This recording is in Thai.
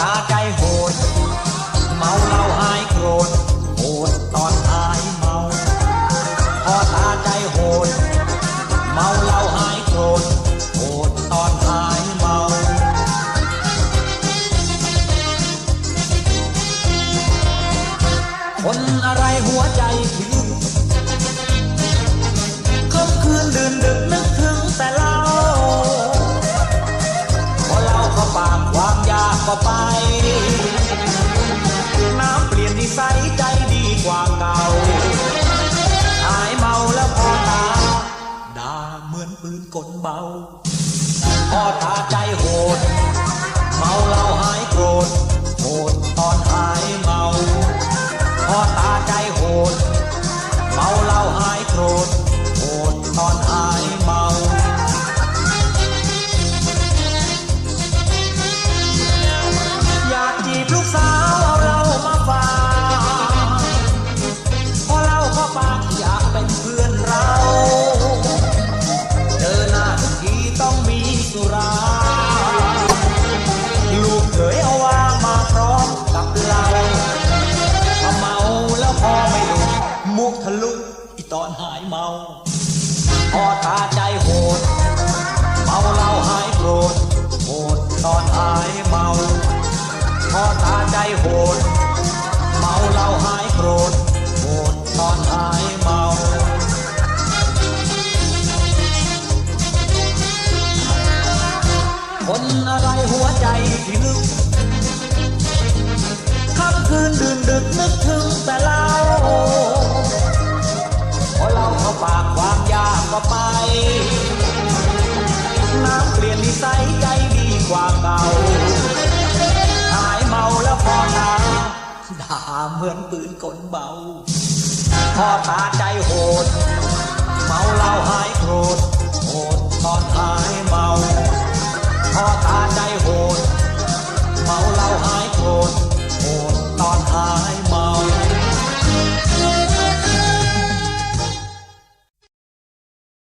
ตาใจโหด เมาเหล้าหายโกรธโหดตอนหายเมาพอตาใจโหด เมาเหล้าหายโกรธโหดตอนหายเมาคนอะไรหัวใจถึง ก็ไป น้ำเปลี่ยนที่ใสใจดีกว่าเก่า หายเมาแล้วพอตาด่าเหมือนปืนกลเบาพอตาใจโหด เมาเราหายโกรธ โหดตอนหายเมาพอตาใจโหด เมาเราหายโกรธ โหดตอนหายเมา อีตอนหายเมาพอตาใจโหด เมาเหล้าหายโกรธโหดตอนหายเมาพอตาใจโหด เมาเหล้าหายโกรธโหดตอนหายเมาคนอะไรหัวใจที่ลึก ใสัใจดีกว่าเก่า หายเมาแล้วพอตาด่าเหมือนปืนกลเบา พอตาใจโหด เมาเหล้าหาย